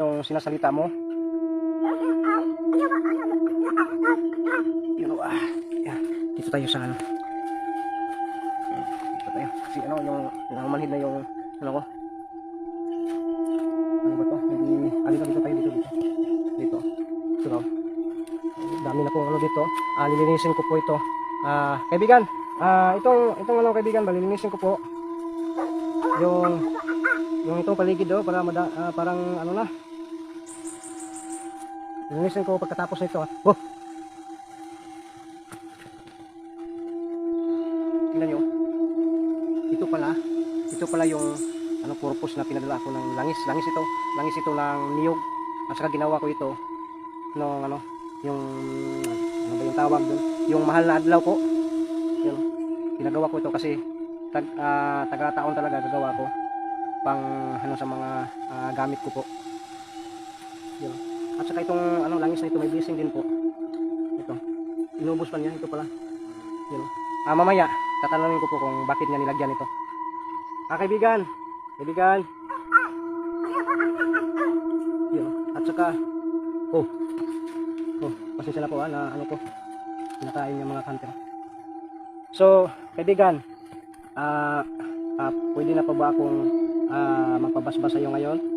yung sinasalita mo. Oh, ah. Yan. Dito tayo sa ano. Dito tayo. Kasi ano, yung nangangalid na yung ano ko. Ano ba to? Hindi, ah, dito, dito tayo, dito, dito. Dito. Ito. Dami na pong ano dito. Ah, lilinisin ko po ito. Ah, kaibigan, ah, itong, itong ano kaibigan, ba, lilinisin ko po. Yung, yung itong paligid do, para mada, ah, parang ano na. Lilinisin ko pagkatapos nito. Ah. Oh! Tingnan nyo. Ito pala, ito pala yung ano purpose na pinadala ko ng langis. Langis ito. Langis ito ng niyog. At saka ginawa ko ito nung ano, yung ano ba yung tawag doon? Yung mahal na adlaw ko. Yun. Ginagawa ko ito kasi tag, ah, taga-taon talaga gagawa ko pang ano sa mga ah, gamit ko po. Yun. At saka itong ano langis na ito may blessing din po. Ito. Inubos pa niya ito pala. Yun. Ah, mamaya, tatanungin ko po kung bakit niya nilagyan ito. Ah, kaibigan. Kaibigan. Yun. At saka, oh. Oh, pasensya na po ah, na ano ko. Pinakain niya mga kanter. So, kaibigan, ah, ah, pwede na pa ba akong ah, magpabasbas sa'yo ngayon?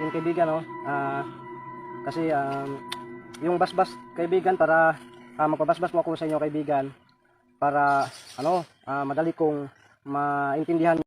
Yung kaibigan, oh, ah, kasi um, yung basbas kaibigan para uh, magpabasbas mo ako sa inyo kaibigan para ano ah, madali kong maintindihan